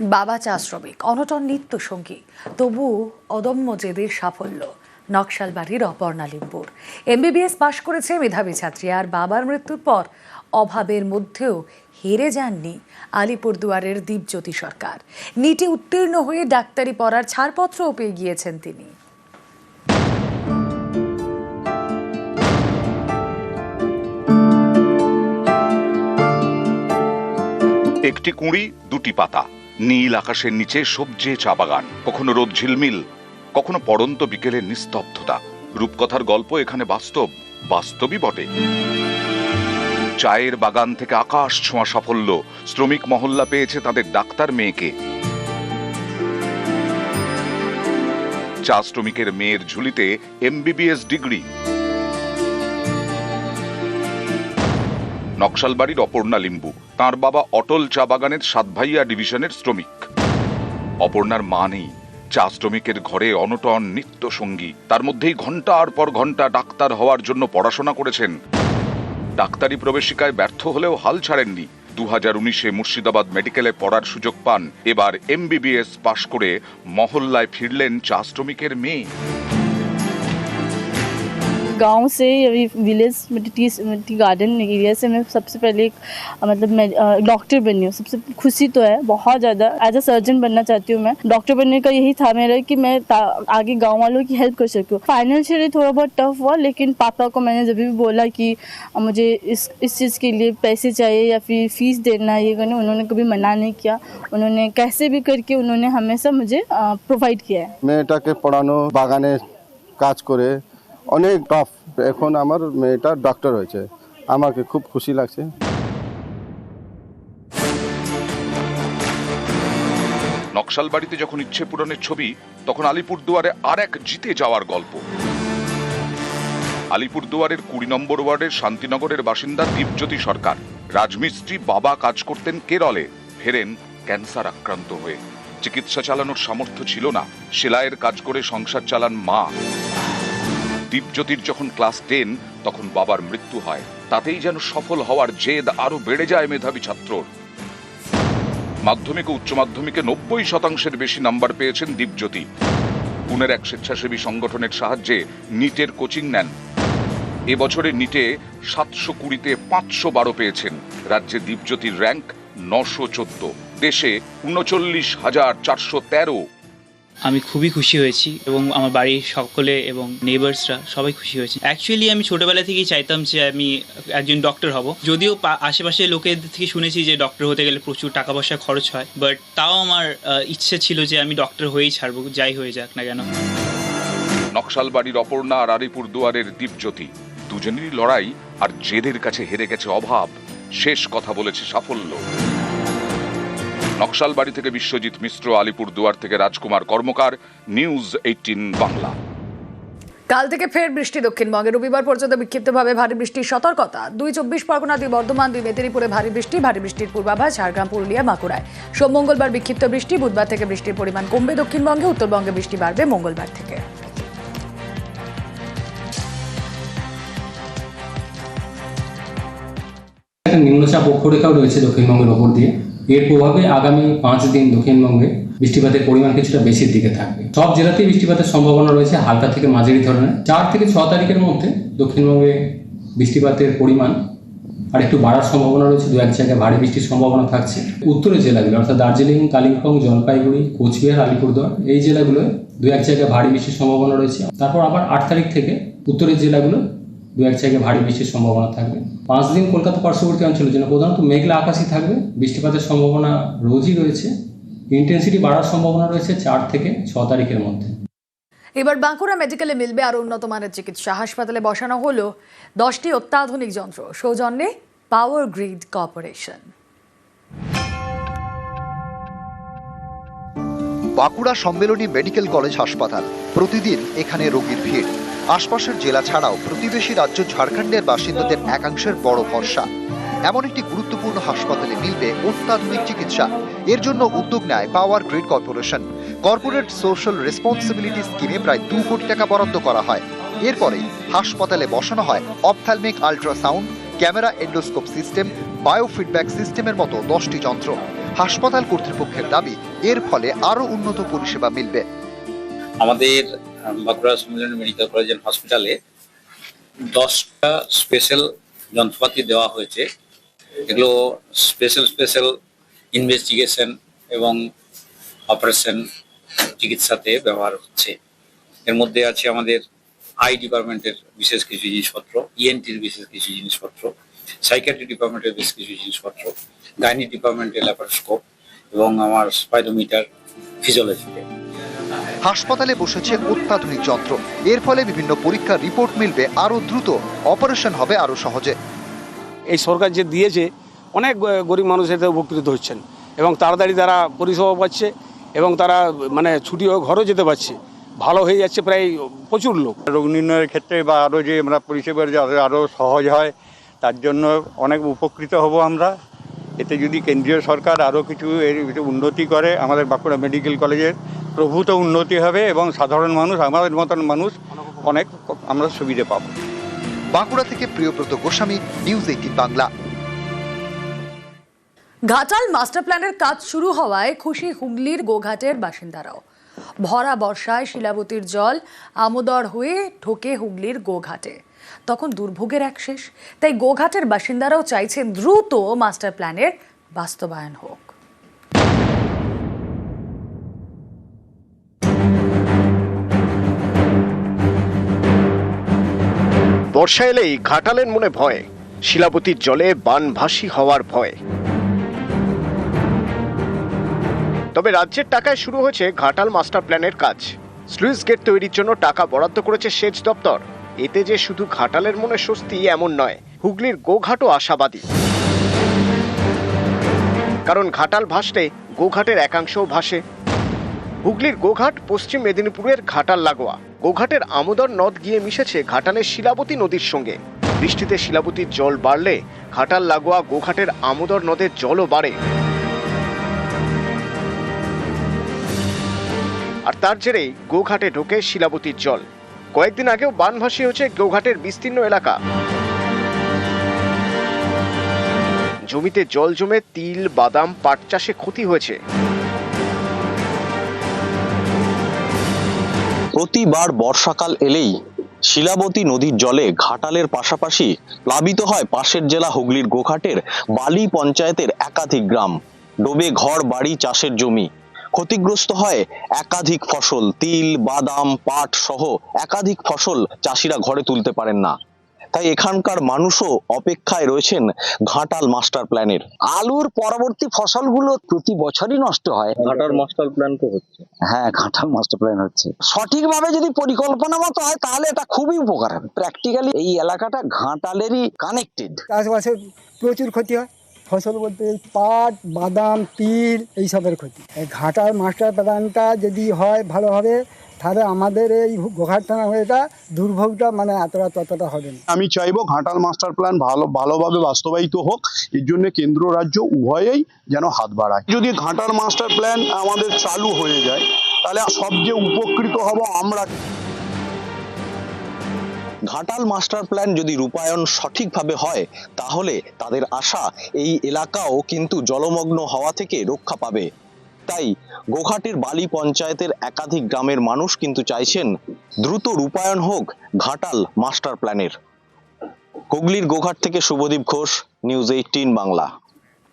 বাবা চা শ্রমিক, অনটন নিত্য সঙ্গী। তবু অদম্য জেদের সাফল্য, নকশালবাড়ির অপর্ণা লিম্বুর এমবিবিএস পাশ করেছে মেধাবী ছাত্রী, আর বাবার মৃত্যুর পর অভাবের মধ্যেও হেরে যাননি আলিপুরদুয়ারের দীপজ্যোতি সরকার। নিটে উত্তীর্ণ হয়ে ডাক্তারি পড়ার ছাড়পত্রও পেয়ে গিয়েছেন তিনি। একটি কুঁড়ি, দুটি পাতা। নীল আকাশের নিচে সবজে চা বাগান, কখনো রোদ ঝিলমিল, কখনো পড়ন্ত বিকেলের নিস্তব্ধতা। রূপকথার গল্প এখানে বাস্তব, বাস্তবই বটে। চায়ের বাগান থেকে আকাশ ছোঁয়া সাফল্য, শ্রমিক মহল্লা পেয়েছে তাদের ডাক্তার মেয়েকে। চা শ্রমিকের মেয়ের ঝুলিতে এমবিবিএস ডিগ্রি। নকশালবাড়ির অপর্ণা লিম্বু। তার বাবা অটল চা বাগানের সাতভাইয়া ডিভিশনের শ্রমিক। অপর্ণার মা নেই। চা শ্রমিকের ঘরে অনটন নিত্য সঙ্গী। তার মধ্যেই ঘণ্টার পর ঘণ্টা ডাক্তার হওয়ার জন্য পড়াশোনা করেছেন। ডাক্তারি প্রবেশিকায় ব্যর্থ হলেও হাল ছাড়েননি। দু হাজার উনিশে মুর্শিদাবাদ মেডিকেলে পড়ার সুযোগ পান। এবার এমবিবিএস পাশ করে মহল্লায় ফিরলেন চা শ্রমিকের মেয়ে। गांव से अभी village tea tea garden area से मैं सबसे पहले एक अ, मतलब मैं डॉक्टर बनी हूँ सबसे खुशी तो है बहुत ज़्यादा एज अ सर्जन बनना चाहती हूँ मैं डॉक्टर बनने का यही था मेरा कि मैं ता- आगे गांव वालों की हेल्प कर सकूँ फाइनेंशियली थोड़ा बहुत टफ हुआ लेकिन पापा को मैंने जब भी बोला कि अ, मुझे इस इस चीज़ के लिए पैसे चाहिए या फिर फीस देना है ये करना उन्होंने कभी मना नहीं किया उन्होंने कैसे भी करके उन्होंने हमेशा मुझे प्रोवाइड किया है মেয়েটাকে পড়ানো বাগানে কাজ করে অনেক টফ এখন আমার মেয়েটা ডক্টর হয়েছে। আমাকে খুব খুশি লাগছে। নকশাল বাড়িতে যখন ইচ্ছে পূরণের ছবি, তখন আলিপুরদুয়ারে আর এক জিতে যাওয়ার গল্প। আলিপুরদুয়ারের কুড়ি নম্বর ওয়ার্ডের শান্তিনগরের বাসিন্দা দীপজ্যোতি সরকার। রাজমিস্ত্রি বাবা কাজ করতেন কেরলে। ফেরেন ক্যান্সার আক্রান্ত হয়ে। চিকিৎসা চালানোর সামর্থ্য ছিল না। সেলাইয়ের কাজ করে সংসার চালান মা। দীপজ্যোতির যখন ক্লাস টেন, তখন বাবার মৃত্যু হয়। তাতেই যেন সফল হওয়ার জেদ আরও বেড়ে যায় মেধাবী ছাত্রর। মাধ্যমিক ও উচ্চ মাধ্যমিকে নব্বই শতাংশের বেশি নাম্বার পেয়েছেন দীপজ্যোতি। পুনের এক স্বেচ্ছাসেবী সংগঠনের সাহায্যে নিটের কোচিং নেন। এবছরে নিটে সাতশো কুড়িতে পাঁচশো বারো পেয়েছেন। রাজ্যে দীপজ্যোতির র্যাঙ্ক নশো চোদ্দ। দেশে উনচল্লিশ হাজার চারশো তেরো আমি খুবই খুশি হয়েছি এবং আমার বাড়ির সকলে এবং নেবার্সরা সবাই খুশি হয়েছে। অ্যাকচুয়ালি আমি ছোটবেলা থেকেই চাইতাম যে আমি একজন ডক্টর হব। যদিও আশেপাশে লোকের থেকে শুনেছি যে ডক্টর হতে গেলে প্রচুর টাকা পয়সা খরচ হয় বাট তাও আমার ইচ্ছে ছিল যে আমি ডক্টর হয়েই ছাড়বো, যাই হয়ে যাক না কেন। নকশালবাড়ির অপর্ণা আর আলিপুর দুয়ারের দীপজ্যোতি দুজনেরই লড়াই আর জেদের কাছে হেরে গেছে অভাব। শেষ কথা বলেছে সাফল্য। নকশালবাড়ি থেকে বিশ্বজিৎ মিশ্র আলিপুর দুয়ার থেকে রাজকুমার কর্মকার নিউজ এইটিন বাংলা। কাল থেকে ফের বৃষ্টি দক্ষিণবঙ্গে। রবিবার পর্যন্ত বিক্ষিপ্তভাবে ভারী বৃষ্টির সতর্কতা। দুই চব্বিশ পরগনা দুই বর্ধমান দুই মেদিনীপুরে ভারী বৃষ্টি ভারী বৃষ্টির পূর্বাভাস ঝাড়গ্রাম পুরুলিয়া বাঁকুড়ায়। সোম মঙ্গলবার বিক্ষিপ্ত বৃষ্টি বুধবার থেকে বৃষ্টির পরিমাণ কমবে দক্ষিণবঙ্গে উত্তরবঙ্গে বৃষ্টি বাড়বে মঙ্গলবার থেকে। একটা নিম্নচাপ অক্ষরেখাও রয়েছে দক্ষিণবঙ্গের ওপর দিয়ে। এর প্রভাবে আগামী পাঁচ দিন দক্ষিণবঙ্গে বৃষ্টিপাতের পরিমাণ কিছুটা বেশির দিকে থাকবে। সব জেলাতেই বৃষ্টিপাতের সম্ভাবনা রয়েছে হালকা থেকে মাঝারি ধরনের। চার থেকে ছ তারিখের মধ্যে দক্ষিণবঙ্গে বৃষ্টিপাতের পরিমাণ আর একটু বাড়ার সম্ভাবনা রয়েছে। দু এক জায়গায় ভারী বৃষ্টির সম্ভাবনা থাকছে। উত্তরের জেলাগুলো, অর্থাৎ দার্জিলিং, কালিম্পং, জলপাইগুড়ি, কোচবিহার, আলিপুরদুয়ার, এই জেলাগুলোয় দু এক জায়গায় ভারী বৃষ্টির সম্ভাবনা রয়েছে। তারপর আবার আট তারিখ থেকে উত্তরের জেলাগুলো দু এক জায়গায় ভারী বৃষ্টির সম্ভাবনা থাকবে। পাঁচ দিন কলকাতা পার্শ্ববর্তী অঞ্চলের জন্য প্রধানত মেঘলা আকাশই থাকবে বৃষ্টিপাতের সম্ভাবনা রোজই রয়েছে। ইন্টেন্সিটি বাড়ার সম্ভাবনা রয়েছে চার থেকে ছ তারিখের মধ্যে। এবার বাঁকুড়া মেডিকেলে মিলবে আরও উন্নত মানের চিকিৎসা। হাসপাতালে বসানো হলো দশটি অত্যাধুনিক যন্ত্র। সৌজন্যে power grid corporation Bankura Sammilani medical college হাসপাতাল। প্রতিদিন এখানে রোগীর ভিড়। আশপাশের জেলা ছাড়াও প্রতিবেশী রাজ্য ঝাড়খণ্ডের বাসিন্দাদের একাংশের বড় ভরসা। এমন একটি গুরুত্বপূর্ণ হাসপাতালে মিলবে অত্যাধুনিক চিকিৎসা। এর জন্য উদ্যোগ নেয় power grid corporation. Corporate social responsibility স্কিমে প্রায় দু কোটি টাকা বরাদ্দ করা হয়। এরপরে হাসপাতালে বসানো হয় ophthalmic ultrasound, camera endoscope system, biofeedback সিস্টেমের মতো দশটি যন্ত্র। হাসপাতাল কর্তৃপক্ষের দাবি, এর ফলে আরও উন্নত পরিষেবা মিলবে। আমাদের Bankura Sammilani medical college and হসপিটালে দশটা স্পেশাল যন্ত্রপাতি দেওয়া হয়েছে। এগুলো স্পেশাল স্পেশাল ইনভেস্টিগেশন এবং অপারেশন চিকিৎসাতে ব্যবহার হচ্ছে। এর মধ্যে আছে আমাদের আই ডিপার্টমেন্টের বিশেষ কিছু জিনিসপত্র ইএনটির বিশেষ কিছু জিনিসপত্র সাইকিয়াট্রি ডিপার্টমেন্টের বেশ কিছু জিনিসপত্র গাইনি ডিপার্টমেন্টের ল্যাপারোস্কোপ এবং আমার স্পাইডোমিটার ফিজিওলজিতে হাসপাতালে বসেছে অত্যাধুনিক যন্ত্র। এর ফলে বিভিন্ন পরীক্ষার রিপোর্ট মিলবে আরও দ্রুত। অপারেশন হবে আরও সহজে। এই সরকার যে দিয়েছে অনেক গরিব মানুষ এতে উপকৃত হচ্ছেন এবং তাড়াতাড়ি তারা পরিষেবা পাচ্ছে এবং তারা মানে ছুটি হয়ে ঘরেও যেতে পারছে। ভালো হয়ে যাচ্ছে প্রায় প্রচুর লোক। রোগ নির্ণয়ের ক্ষেত্রে বা আরও যে আমরা পরিষেবার যাতে আরও সহজ হয় তার জন্য অনেক উপকৃত হব আমরা। এতে যদি কেন্দ্রীয় সরকার আরও কিছু এর উন্নতি করে আমাদের বাঁকুড়া মেডিকেল কলেজের প্রভূত উন্নতি হবে এবং সাধারণ মানুষ আমাদের মতন মানুষ অনেক আমরা সুবিধে পাবো। বাঁকুড়া থেকে Priyabrata Goswami news eighteen Bangla. Ghatal master প্ল্যানের কাজ শুরু হওয়ায় খুশি হুগলির গোঘাটের বাসিন্দারাও। ভরা বর্ষায় শিলাবতীর জল আমোদর হয়ে ঢোকে হুগলির গোঘাটে। তখন দুর্ভোগের এক শেষ। তাই গোঘাটের বাসিন্দারাও চাইছেন দ্রুত মাস্টার প্ল্যানের বাস্তবায়ন হোক। বর্ষা এলেই ঘাটালের মনে ভয়, শিলাবতীর জলে বানভাসী হওয়ার ভয়। তবে রাজ্যের টাকায় শুরু হয়েছে ঘাটাল মাস্টার প্ল্যানের কাজ। স্লুইস গেট তৈরির জন্য টাকা বরাদ্দ করেছে সেচ দপ্তর। এতে যে শুধু ঘাটালের মনে স্বস্তি এমন নয়, হুগলির গোঘাটও আশাবাদী। কারণ ঘাটাল ভাসলে গোঘাটের একাংশও ভাসে। হুগলির গোঘাট পশ্চিম মেদিনীপুরের ঘাটাল লাগোয়া। গোঘাটের আমোদর নদ গিয়ে মিশেছে ঘাটালের শিলাবতী নদীর সঙ্গে। বৃষ্টিতে শিলাবতীর জল বাড়লে ঘাটাল লাগোয়া গোঘাটের আমোদর নদের জলও বাড়ে। আর তার জেরেই গোঘাটে ঢোকে শিলাবতীর জল। কয়েকদিন আগেও বানভাসী হয়েছে গোঘাটের বিস্তীর্ণ এলাকা। জমিতে জল জমে তিল, বাদাম, পাট চাষে ক্ষতি হয়েছে। প্রতিবার বর্ষাকাল এলেই শিলাবতী নদীর জলে ঘাটালের পাশাপাশি প্লাবিত হয় পাশের জেলা হুগলির গোঘাটের বালি পঞ্চায়েতের একাধিক গ্রাম। ডোবে ঘর, বাড়ি, চাষের জমি। ক্ষতিগ্রস্ত হয় একাধিক ফসল তিল বাদাম পাট সহ একাধিক ফসল চাষিরা ঘরে তুলতে পারেন না। তাই এখানকার মানুষও অপেক্ষায় রয়েছেন ঘাটাল মাস্টার প্ল্যানের। আলুর পরবর্তী ফসলগুলো প্রতি বছরই নষ্ট হয়। ঘাটাল মাস্টার প্ল্যান তো হচ্ছে। হ্যাঁ ঘাটাল মাস্টার প্ল্যান হচ্ছে। সঠিকভাবে যদি পরিকল্পনা মতো হয় তাহলে এটা খুবই উপকার হবে। প্র্যাকটিক্যালি এই এলাকাটা ঘাটালেরই কানেক্টেড চাষবাসে প্রচুর ক্ষতি হয়। ফসল বলতে পাট, বাদাম, তিল এইসবের ক্ষতি। ঘাটার মাস্টার প্ল্যানটা যদি হয় ভালোভাবে, তাহলে আমাদের এই গোঘাট থানা এটা দুর্ভোগটা মানে এতটা ততটা হবে না। আমি চাইব ঘাটাল মাস্টার প্ল্যান ভালো, ভালোভাবে বাস্তবায়িত হোক, এর জন্য কেন্দ্র রাজ্য উভয়েই যেন হাত বাড়ায়। যদি ঘাটাল মাস্টার প্ল্যান আমাদের চালু হয়ে যায়, তাহলে সবচেয়ে উপকৃত হব আমরা। ঘাটাল মাস্টার প্ল্যান যদি রূপায়ণ সঠিকভাবে হয়, তাহলে তাদের আশা এই এলাকাও কিন্তু জলমগ্ন হওয়া থেকে রক্ষা পাবে। তাই গোঘাটের বালি পঞ্চায়েতের একাধিক গ্রামের মানুষ কিন্তু চাইছেন দ্রুত রূপায়ণ হোক ঘাটাল মাস্টার প্ল্যানের। হুগলির গোঘাট থেকে শুভদীপ ঘোষ, নিউজ এইটিন বাংলা।